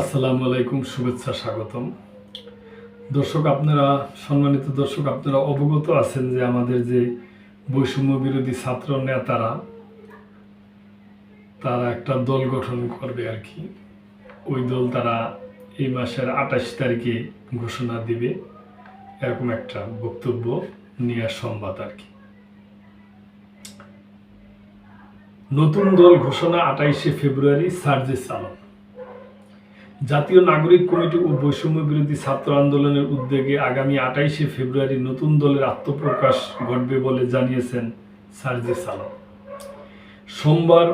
আসসালামু আলাইকুম, শুভেচ্ছা, স্বাগতম। দর্শক, আপনারা, সম্মানিত দর্শক, আপনারা অবগত আছেন যে আমাদের যে বৈষম্য বিরোধী ছাত্র নেতারা, তারা একটা দল গঠন করবে আর কি। ওই দল তারা এই মাসের আঠাশ তারিখে ঘোষণা দিবে, এরকম একটা বক্তব্য নিয়ে সংবাদ আর কি। নতুন দল ঘোষণা আঠাইশে ফেব্রুয়ারি, সার্জেস আলম। জাতীয় নাগরিক কমিটি ও বৈষম্য বিরোধী ছাত্র আন্দোলনের উদ্যোগে আগামী আঠাইশে ফেব্রুয়ারি নতুন দলের আত্মপ্রকাশ ঘটবে বলে জানিয়েছেন সার্জিস আলম সোমবার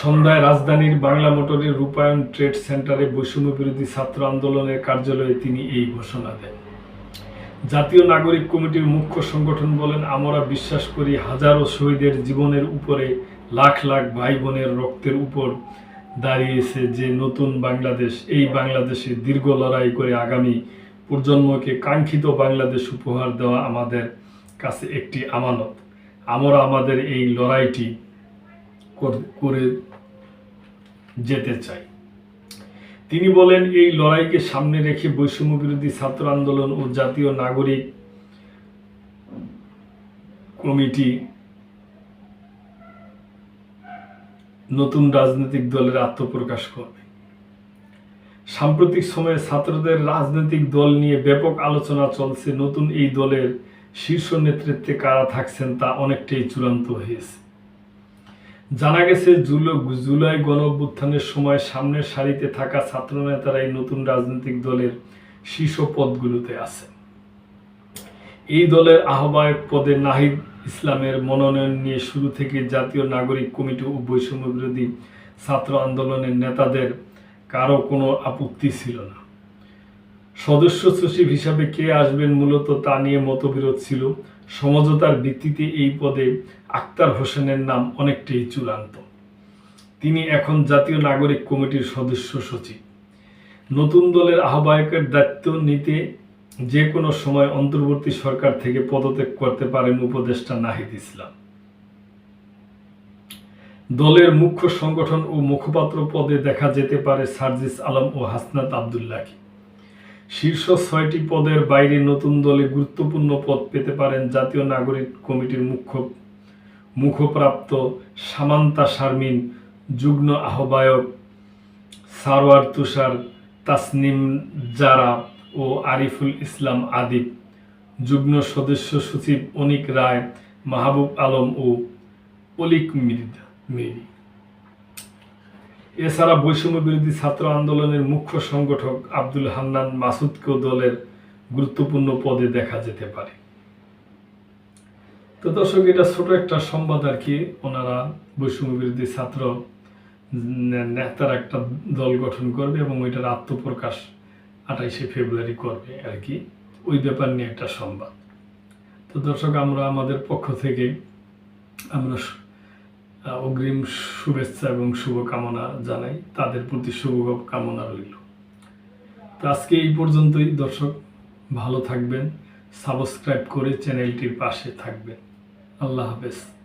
সন্ধ্যায় রাজধানীর বাংলা মোটরের রূপায়ণ ট্রেড সেন্টারে বৈষম্য বিরোধী ছাত্র আন্দোলনের কার্যালয়ে তিনি এই ঘোষণা দেন। জাতীয় নাগরিক কমিটির মুখ্য সংগঠন বলেন, আমরা বিশ্বাস করি হাজারো শহীদের জীবনের উপরে লাখ লাখ ভাই বোনের রক্তের উপর দাঁড়িয়েছে যে নতুন বাংলাদেশ, এই বাংলাদেশে দীর্ঘ লড়াই করে আগামী প্রজন্মকে কাঙ্ক্ষিত বাংলাদেশ উপহার দেওয়া আমাদের কাছে একটি আমানত। আমরা আমাদের এই লড়াইটি করে যেতে চাই। তিনি বলেন, এই লড়াইকে সামনে রেখে বৈষম্য বিরোধী ছাত্র আন্দোলন ও জাতীয় নাগরিক কমিটি নতুন রাজনৈতিক দলের আত্মপ্রকাশ করবে। সাম্প্রতিক সময়ে ছাত্রদের রাজনৈতিক দল নিয়ে ব্যাপক আলোচনা চলছে। নতুন এই দলের শীর্ষ নেতৃত্বে কারা থাকছেন তা অনেকটাই চূড়ান্ত হয়েছে। জানা গেছে জুলাই গণঅভ্যুত্থানের সময় সামনের সারিতে থাকা ছাত্র নেতারা এই নতুন রাজনৈতিক দলের শীর্ষ পদগুলোতে আছে এই দলের আহ্বায়ক পদে নাহিদ ইসলামের মনোনয়ন নিয়ে শুরু থেকে জাতীয় নাগরিক কমিটি ও বৈষম্য বিরোধী ছাত্র আন্দোলনের নেতাদের কারও কোনো আপত্তি ছিল না। সদস্য সচিব হিসাবে কে আসবেন মূলত তা নিয়ে মতবিরোধ ছিল। সমঝোতার ভিত্তিতে এই পদে আক্তার হোসেনের নাম অনেকটাই চূড়ান্ত। তিনি এখন জাতীয় নাগরিক কমিটির সদস্য সচিব। নতুন দলের আহ্বায়কের দায়িত্ব নিতে যে কোনো সময় অন্তর্বর্তী সরকার থেকে পদত্যাগ করতে পারেন উপদেষ্টা নাহিদ ইসলাম। দলের মুখ্য সংগঠন ও মুখপাত্র পদে দেখা যেতে পারে সার্জিস আলম ও হাসনাত আবদুল্লাহকে। শীর্ষ ছয়টি পদের বাইরে নতুন দলে গুরুত্বপূর্ণ পদ পেতে পারেন জাতীয় নাগরিক কমিটির মুখ্য মুখপ্রাপ্ত সামান্তা শারমিন, যুগ্ম আহ্বায়ক সারওয়ার তুষার, তাসনিম জারা ও আরিফুল ইসলাম আদিব, যুগ্ম সদস্য সচিব অনিক রায়, মাহবুব আলম ও অলিক মৃদা মেরি। এছাড়া বৈষম্য বিরোধী ছাত্র আন্দোলনের মুখ্য সংগঠক আব্দুল হান্নান মাসুদকেও দলের গুরুত্বপূর্ণ পদে দেখা যেতে পারে। তো দর্শক, এটা ছোট একটা সংবাদ আর কি। ওনারা বৈষম্য বিরোধী ছাত্র নেতার একটা দল গঠন করবে এবং ওইটার আত্মপ্রকাশ আঠাইশে ফেব্রুয়ারি করবে আর কি। ওই ব্যাপার নিয়ে একটা সংবাদ। তো দর্শক, আমরা আমাদের পক্ষ থেকে আমরা অগ্রিম শুভেচ্ছা এবং শুভকামনা জানাই। তাদের প্রতি শুভ কামনা রইল। তো আজকে এই পর্যন্তই। দর্শক, ভালো থাকবেন। সাবস্ক্রাইব করে চ্যানেলটির পাশে থাকবেন। আল্লাহ হাফেজ।